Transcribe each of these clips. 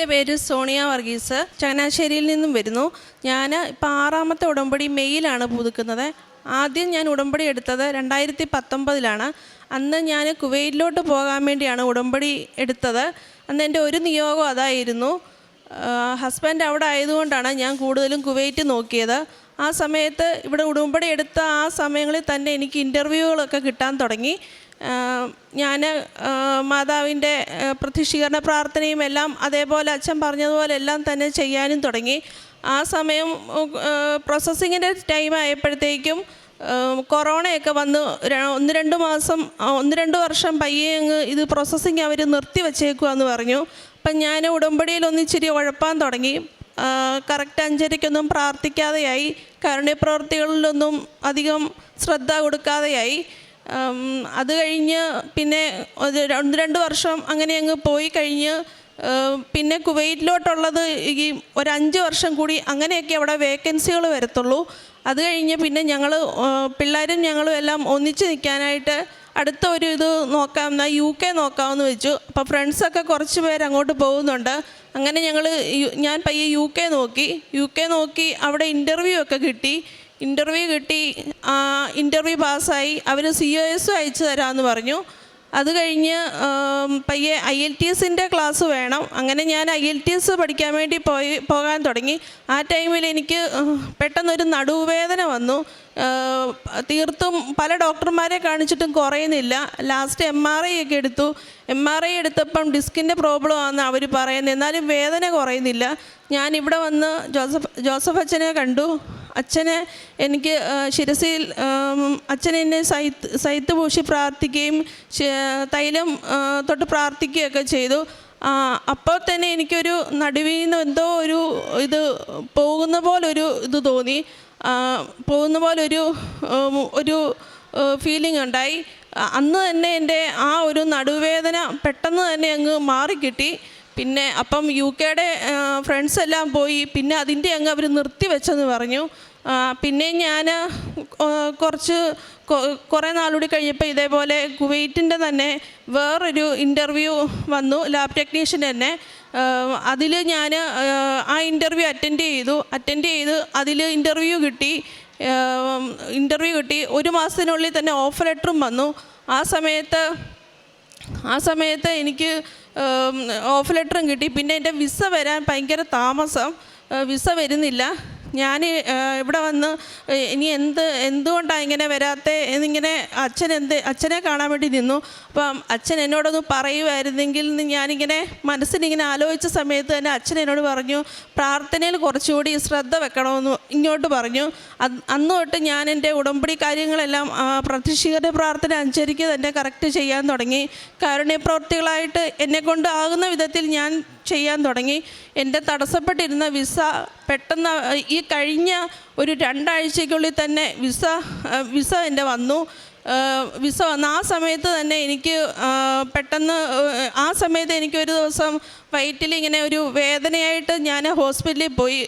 എന്റെ പേര് സോണിയ വർഗീസ്. ചങ്ങനാശ്ശേരിയിൽ നിന്നും വരുന്നു. ഞാൻ ഇപ്പം ആറാമത്തെ ഉടമ്പടി മെയ്യിലാണ് പുതുക്കുന്നത്. ആദ്യം ഞാൻ ഉടമ്പടി എടുത്തത് രണ്ടായിരത്തി പത്തൊമ്പതിലാണ് അന്ന് ഞാൻ കുവൈറ്റിലോട്ട് പോകാൻ വേണ്ടിയാണ് ഉടമ്പടി എടുത്തത്. അന്ന് എന്റെ ഒരു നിയോഗം അതായിരുന്നു. ഹസ്ബൻഡ് അവിടെ ആയതുകൊണ്ടാണ് ഞാൻ കൂടുതലും കുവൈറ്റ് നോക്കിയത്. ആ സമയത്ത് ഇവിടെ ഉടമ്പടി എടുത്ത ആ സമയങ്ങളിൽ തന്നെ എനിക്ക് ഇന്റർവ്യൂകളൊക്കെ കിട്ടാൻ തുടങ്ങി. ഞാൻ മാതാവിന്റെ പ്രതിഷ്ഠീകരണ പ്രാർത്ഥനയും എല്ലാം അതേപോലെ അച്ഛൻ പറഞ്ഞതുപോലെ എല്ലാം തന്നെ ചെയ്യാനും തുടങ്ങി. ആ സമയം പ്രോസസ്സിങ്ങിന്റെ ടൈം ആയപ്പോഴത്തേക്കും കൊറോണയൊക്കെ വന്ന് ഒന്ന് രണ്ട് മാസം ഒന്ന് രണ്ട് വർഷം പയ്യെ അങ്ങ് ഇത് പ്രോസസ്സിങ് അവർ നിർത്തി വച്ചേക്കുവാന്ന് പറഞ്ഞു. അപ്പം ഞാൻ ഉടമ്പടിയിൽ ഒന്നിച്ചിരി ഉഴപ്പാൻ തുടങ്ങി. കറക്റ്റ് അഞ്ചരയ്ക്കൊന്നും പ്രാർത്ഥിക്കാതെയായി. കരുണ്യപ്രവൃത്തികളിലൊന്നും അധികം ശ്രദ്ധ കൊടുക്കാതെയായി. അത് കഴിഞ്ഞ് പിന്നെ ഒരു ഒന്ന് രണ്ട് വർഷം അങ്ങനെ അങ്ങ് പോയി കഴിഞ്ഞ് പിന്നെ കുവൈറ്റിലോട്ടുള്ളത് ഈ ഒരു അഞ്ച് വർഷം കൂടി അങ്ങനെയൊക്കെ അവിടെ വേക്കൻസികൾ വരത്തുള്ളൂ. അത് കഴിഞ്ഞ് പിന്നെ ഞങ്ങൾ പിള്ളേരും ഞങ്ങളും എല്ലാം ഒന്നിച്ച് നിൽക്കാനായിട്ട് അടുത്ത ഒരു ഇത് നോക്കാം യു കെ നോക്കാമെന്ന് വെച്ചു. അപ്പോൾ ഫ്രണ്ട്സൊക്കെ കുറച്ച് പേര് അങ്ങോട്ട് പോകുന്നുണ്ട്. അങ്ങനെ ഞങ്ങൾ ഞാൻ പയ്യെ യു കെ നോക്കി. യു കെ നോക്കി അവിടെ ഇന്റർവ്യൂ ഒക്കെ കിട്ടി. ഇന്റർവ്യൂ കിട്ടി. ഇന്റർവ്യൂ പാസ്സായി. അവർ സി ഒ എസ് അയച്ചു തരാമെന്ന് പറഞ്ഞു. അത് കഴിഞ്ഞ് പയ്യെ ഐ എൽ ടി എസിന്റെ ക്ലാസ് വേണം. അങ്ങനെ ഞാൻ ഐ എൽ ടി എസ് പഠിക്കാൻ വേണ്ടി പോയി പോകാൻ തുടങ്ങി. ആ ടൈമിൽ എനിക്ക് പെട്ടെന്നൊരു നടുവേദന വന്നു. തീർത്തും പല ഡോക്ടർമാരെ കാണിച്ചിട്ടും കുറയുന്നില്ല. ലാസ്റ്റ് എം ആർ ഐ ഒക്കെ എടുത്തു. എം ആർ ഐ എടുത്തപ്പം ഡിസ്കിന്റെ പ്രോബ്ലം ആണെന്ന് അവർ പറയുന്നത് എന്നാലും വേദന കുറയുന്നില്ല. ഞാൻ ഇവിടെ വന്ന് ജോസഫ് ജോസഫ് അച്ഛനെ കണ്ടു. അച്ഛനെ എനിക്ക് ശിരസിൽ എന്നെ സൈത്ത് സൈത്ത് പൂശി പ്രാർത്ഥിക്കുകയും തൈലം തൊട്ട് പ്രാർത്ഥിക്കുകയൊക്കെ ചെയ്തു. അപ്പോൾ തന്നെ എനിക്കൊരു നടുവിൽ നിന്ന് എന്തോ ഒരു ഇത് പോകുന്ന പോലൊരു ഇത് തോന്നി. പോകുന്ന പോലൊരു ഒരു ഫീലിംഗ് ഉണ്ടായി. അന്ന് തന്നെ എന്റെ ആ ഒരു നടുവേദന പെട്ടെന്ന് തന്നെ അങ്ങ് മാറിക്കിട്ടി. പിന്നെ അപ്പം യു കെയുടെ ഫ്രണ്ട്സ് എല്ലാം പോയി. പിന്നെ അതിന്റെ അങ്ങ് അവർ നിർത്തി വെച്ചെന്ന് പറഞ്ഞു. പിന്നെ ഞാൻ കുറച്ച് കുറേ നാളുകൂടി കഴിഞ്ഞപ്പോൾ ഇതേപോലെ കുവൈറ്റിന്റെ തന്നെ വേറൊരു ഇന്റർവ്യൂ വന്നു ലാബ് ടെക്നീഷ്യൻ തന്നെ. അതിൽ ഞാൻ ആ ഇന്റർവ്യൂ അറ്റൻഡ് ചെയ്തു. അറ്റൻഡ് ചെയ്ത് അതിൽ ഇന്റർവ്യൂ കിട്ടി. ഇന്റർവ്യൂ കിട്ടി. ഒരു മാസത്തിനുള്ളിൽ തന്നെ ഓഫർ ലെറ്ററും വന്നു. ആ സമയത്ത് ആ സമയത്ത് എനിക്ക് ഓഫ് ലെറ്ററും കിട്ടി. പിന്നെ എന്റെ വിസ വരാൻ ഭയങ്കര താമസം. വിസ വരുന്നില്ല. ഞാൻ ഇവിടെ വന്ന് ഇനി എന്ത് എന്തുകൊണ്ടാണ് ഇങ്ങനെ വരാത്തെ എന്നിങ്ങനെ അച്ഛൻ എന്ത് അച്ഛനെ കാണാൻ വേണ്ടി നിന്നു. അപ്പം അച്ഛൻ എന്നോടൊന്ന് പറയുമായിരുന്നെങ്കിൽ ഞാനിങ്ങനെ മനസ്സിനിങ്ങനെ ആലോചിച്ച സമയത്ത് തന്നെ അച്ഛൻ എന്നോട് പറഞ്ഞു പ്രാർത്ഥനയിൽ കുറച്ചുകൂടി ശ്രദ്ധ വെക്കണമെന്ന് ഇങ്ങോട്ട് പറഞ്ഞു. അന്ന് തൊട്ട് ഞാൻ എന്റെ ഉടമ്പടി കാര്യങ്ങളെല്ലാം പ്രത്യക്ഷീകരണ പ്രാർത്ഥന അനുസരിച്ച് തന്നെ കറക്റ്റ് ചെയ്യാൻ തുടങ്ങി. കാരുണ്യപ്രവർത്തികളായിട്ട് എന്നെക്കൊണ്ട് ആകുന്ന വിധത്തിൽ ഞാൻ ചെയ്യാൻ തുടങ്ങി. എന്റെ തടസ്സപ്പെട്ടിരുന്ന വിസ പെട്ടെന്ന് ഈ കഴിഞ്ഞ ഒരു രണ്ടാഴ്ചയ്ക്കുള്ളിൽ തന്നെ വിസ വിസ എന്റെ വന്നു. വിസ വന്ന ആ സമയത്ത് തന്നെ എനിക്ക് പെട്ടെന്ന് ആ സമയത്ത് എനിക്ക് ഒരു ദിവസം വയറ്റിൽ ഇങ്ങനെ ഒരു വേദനയായിട്ട് ഞാൻ ഹോസ്പിറ്റലിൽ പോയി.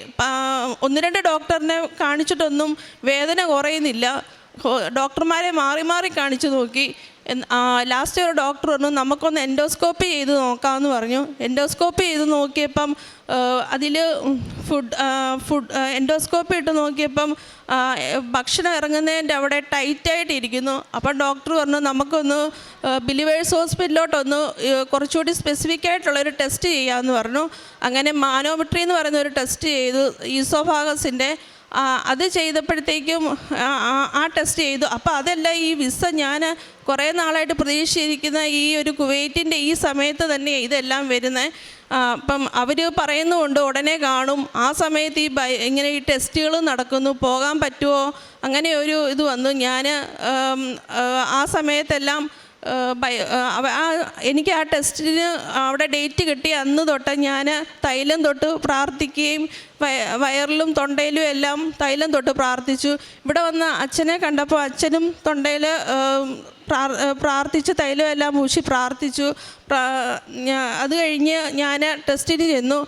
ഒന്ന് രണ്ട് ഡോക്ടറിനെ കാണിച്ചിട്ടൊന്നും വേദന കുറയുന്നില്ല. ഡോക്ടർമാരെ മാറി മാറി കാണിച്ചു നോക്കി. ലാസ്റ്റ് ഒരു ഡോക്ടർ പറഞ്ഞു നമുക്കൊന്ന് എൻഡോസ്കോപ്പി ചെയ്ത് നോക്കാമെന്ന് പറഞ്ഞു. എൻഡോസ്കോപ്പി ചെയ്ത് നോക്കിയപ്പം അതിൽ ഫുഡ് ഫുഡ് എൻഡോസ്കോപ്പി ഇട്ട് നോക്കിയപ്പം ഭക്ഷണം ഇറങ്ങുന്നതിന്റെ അവിടെ ടൈറ്റായിട്ട് ഇരിക്കുന്നു. അപ്പം ഡോക്ടർ പറഞ്ഞു നമുക്കൊന്ന് ബിലിവേഴ്സ് ഹോസ്പിറ്റലിലോട്ടൊന്ന് കുറച്ചുകൂടി സ്പെസിഫിക് ആയിട്ടുള്ളൊരു ടെസ്റ്റ് ചെയ്യാമെന്ന് പറഞ്ഞു. അങ്ങനെ മാനോമെട്രി എന്ന് പറയുന്ന ഒരു ടെസ്റ്റ് ചെയ്തു ഈസോഫാഗസിന്റെ അത് ചെയ്തപ്പോഴത്തേക്കും ആ, ടെസ്റ്റ് ചെയ്തു. അപ്പോൾ അതല്ല ഈ വിസ ഞാൻ കുറേ നാളായിട്ട് പ്രതീക്ഷിച്ചിരിക്കുന്ന ഈ ഒരു കുവൈറ്റിന്റെ ഈ സമയത്ത് തന്നെ ഇതെല്ലാം വരുന്നത് അപ്പം അവർ പറയുന്നുമുണ്ട് ഉടനെ കാണും. ആ സമയത്ത് ഈ ഇങ്ങനെ ഈ ടെസ്റ്റുകൾ നടക്കുന്നു. പോകാൻ പറ്റുമോ അങ്ങനെ ഒരു ഇത് വന്നു. ഞാൻ ആ സമയത്തെല്ലാം ആ എനിക്ക് ആ ടെസ്റ്റിന് അവിടെ ഡേറ്റ് കിട്ടി. അന്ന് തൊട്ട് ഞാൻ തൈലം തൊട്ട് പ്രാർത്ഥിക്കുകയും വയറിലും തൊണ്ടയിലും എല്ലാം തൈലം തൊട്ട് പ്രാർത്ഥിച്ചു. ഇവിടെ വന്ന് അച്ഛനെ കണ്ടപ്പോൾ അച്ഛനും തൊണ്ടയിൽ പ്രാർത്ഥിച്ച് തൈലം എല്ലാം പൂശി പ്രാർത്ഥിച്ചു. പ്രാ- അത് കഴിഞ്ഞ് ഞാൻ ടെസ്റ്റിന് ചെന്നു.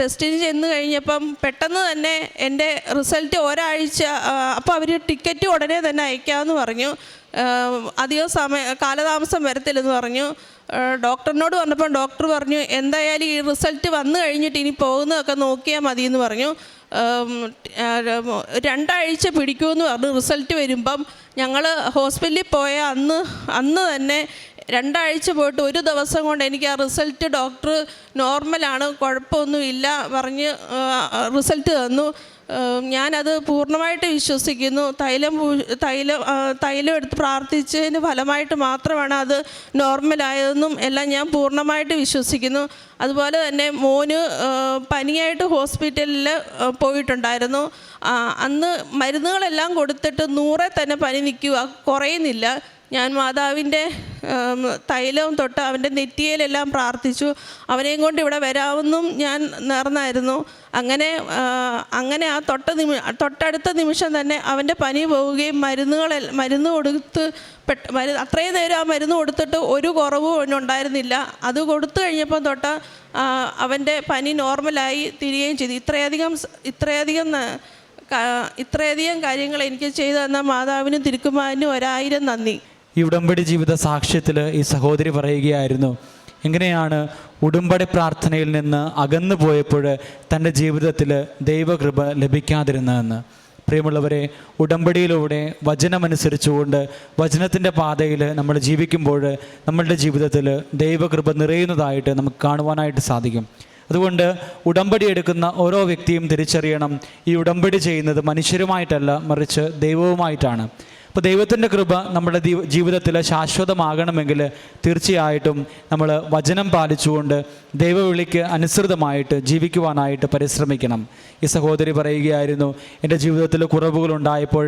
ടെസ്റ്റിന് ചെന്ന് കഴിഞ്ഞപ്പം പെട്ടെന്ന് തന്നെ എന്റെ റിസൾട്ട് ഒരാഴ്ച അപ്പോൾ അവർ ടിക്കറ്റ് ഉടനെ തന്നെ അയക്കാമെന്ന് പറഞ്ഞു. അധികം സമയ കാലതാമസം വരത്തില്ലെന്ന് പറഞ്ഞു. ഡോക്ടറിനോട് പറഞ്ഞപ്പോൾ ഡോക്ടർ പറഞ്ഞു എന്തായാലും ഈ റിസൾട്ട് വന്നു കഴിഞ്ഞിട്ട് ഇനി പോകുന്നതൊക്കെ നോക്കിയാൽ മതി എന്ന് പറഞ്ഞു രണ്ടാഴ്ച പിടിക്കുമെന്ന് പറഞ്ഞു റിസൾട്ട് വരുമ്പം. ഞങ്ങൾ ഹോസ്പിറ്റലിൽ പോയ അന്ന് അന്ന് തന്നെ രണ്ടാഴ്ച പോയിട്ട് ഒരു ദിവസം കൊണ്ട് എനിക്ക് ആ റിസൾട്ട് ഡോക്ടർ നോർമലാണ് കുഴപ്പമൊന്നുമില്ല പറഞ്ഞ് റിസൾട്ട് തന്നു. ഞാനത് പൂർണമായിട്ട് വിശ്വസിക്കുന്നു. തൈലം തൈലം തൈലം എടുത്ത് പ്രാർത്ഥിച്ചതിന് ഫലമായിട്ട് മാത്രമാണ് അത് നോർമലായതെന്നും എല്ലാം ഞാൻ പൂർണമായിട്ട് വിശ്വസിക്കുന്നു. അതുപോലെ തന്നെ മോന് പനിയായിട്ട് ഹോസ്പിറ്റലിൽ പോയിട്ടുണ്ടായിരുന്നു. അന്ന് മരുന്നുകളെല്ലാം കൊടുത്തിട്ട് നൂറെ തന്നെ പനി നിൽക്കുക കുറയുന്നില്ല. ഞാൻ മാതാവിന്റെ തൈലവും തൊട്ട് അവന്റെ നെറ്റിയിലെല്ലാം പ്രാർത്ഥിച്ചു. അവനെയും കൊണ്ട് ഇവിടെ വരാമെന്നും ഞാൻ നേർന്നായിരുന്നു. അങ്ങനെ അങ്ങനെ ആ തൊട്ട നിമി തൊട്ടടുത്ത നിമിഷം തന്നെ അവന്റെ പനി പോവുകയും മരുന്നുകൾ മരുന്ന് കൊടുത്ത് പെട്ട മരു അത്രയും നേരം ആ മരുന്ന് കൊടുത്തിട്ട് ഒരു കുറവും അവനുണ്ടായിരുന്നില്ല. അത് കൊടുത്തു കഴിഞ്ഞപ്പോൾ തൊട്ട് അവന്റെ പനി നോർമലായി തിരികെയും ചെയ്തു. ഇത്രയധികം ഇത്രയധികം ഇത്രയധികം കാര്യങ്ങൾ എനിക്ക് ചെയ്തു തന്ന മാതാവിനും തിരുക്കുമാരനും ഒരായിരം നന്ദി. ഈ ഉടമ്പടി ജീവിത സാക്ഷ്യത്തിൽ ഈ സഹോദരി പറയുകയായിരുന്നു എങ്ങനെയാണ് ഉടമ്പടി പ്രാർത്ഥനയിൽ നിന്ന് അകന്നു പോയപ്പോൾ തന്റെ ജീവിതത്തിൽ ദൈവകൃപ ലഭിക്കാതിരുന്നതെന്ന്? പ്രിയമുള്ളവരെ ഉടമ്പടിയിലൂടെ വചനമനുസരിച്ചുകൊണ്ട് വചനത്തിന്റെ പാതയിൽ നമ്മൾ ജീവിക്കുമ്പോൾ നമ്മളുടെ ജീവിതത്തിൽ ദൈവകൃപ നിറയുന്നതായിട്ട് നമുക്ക് കാണുവാനായിട്ട് സാധിക്കും. അതുകൊണ്ട് ഉടമ്പടി എടുക്കുന്ന ഓരോ വ്യക്തിയും തിരിച്ചറിയണം ഈ ഉടമ്പടി ചെയ്യുന്നത് മനുഷ്യരുമായിട്ടല്ല മറിച്ച് ദൈവവുമായിട്ടാണ്. അപ്പോൾ ദൈവത്തിന്റെ കൃപ നമ്മുടെ ജീവിതത്തിൽ ശാശ്വതമാകണമെങ്കിൽ തീർച്ചയായിട്ടും നമ്മൾ വചനം പാലിച്ചുകൊണ്ട് ദൈവവിളിക്ക് അനുസൃതമായിട്ട് ജീവിക്കുവാനായിട്ട് പരിശ്രമിക്കണം. ഈ സഹോദരി പറയുകയായിരുന്നു എന്റെ ജീവിതത്തിൽ കുറവുകൾ കുറവുകളുണ്ടായപ്പോൾ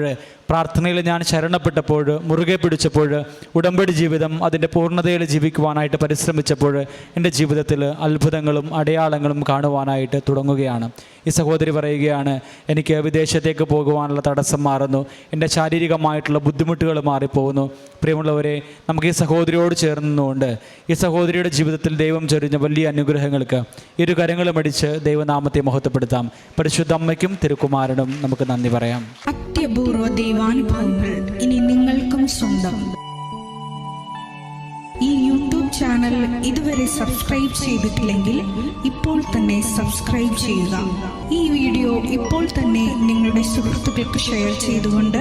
പ്രാർത്ഥനയിൽ ഞാൻ ശരണപ്പെട്ടപ്പോൾ മുറുകെ പിടിച്ചപ്പോൾ ഉടമ്പടി ജീവിതം അതിന്റെ പൂർണതയിൽ ജീവിക്കുവാനായിട്ട് പരിശ്രമിച്ചപ്പോൾ എന്റെ ജീവിതത്തിൽ അത്ഭുതങ്ങളും അടയാളങ്ങളും കാണുവാനായിട്ട് തുടങ്ങുകയാണ്. ഈ സഹോദരി പറയുകയാണ് എനിക്ക് വിദേശത്തേക്ക് പോകുവാനുള്ള തടസ്സം മാറുന്നു. എന്റെ ശാരീരികമായിട്ടുള്ള ബുദ്ധിമുട്ടുകൾ മാറിപ്പോകുന്നു. പ്രിയമുള്ളവരെ നമുക്ക് ഈ സഹോദരിയോട് ചേർന്നുകൊണ്ട് ഈ സഹോദരിയുടെ ജീവിതത്തിൽ ദൈവം ചൊരിഞ്ഞ വലിയ അനുഗ്രഹങ്ങൾക്ക് ഇരു കരങ്ങളും അടിച്ച് ദൈവനാമത്തെ മഹത്വപ്പെടുത്താം. പരിശുദ്ധ അമ്മയ്ക്കും തിരുക്കുമാരനും നമുക്ക് നന്ദി പറയാം. അത്യപൂർവ ദൈവാനുഭവങ്ങൾ ഇനി നിങ്ങൾക്കും സ്വന്തം. ഈ യൂട്യൂബ് ചാനൽ ഇതുവരെ സബ്സ്ക്രൈബ് ചെയ്തിട്ടില്ലെങ്കിൽ ഇപ്പോൾ തന്നെ സബ്സ്ക്രൈബ് ചെയ്യുക. ഈ വീഡിയോ ഇപ്പോൾ തന്നെ നിങ്ങളുടെ സുഹൃത്തുക്കൾക്ക് ഷെയർ ചെയ്തുകൊണ്ട്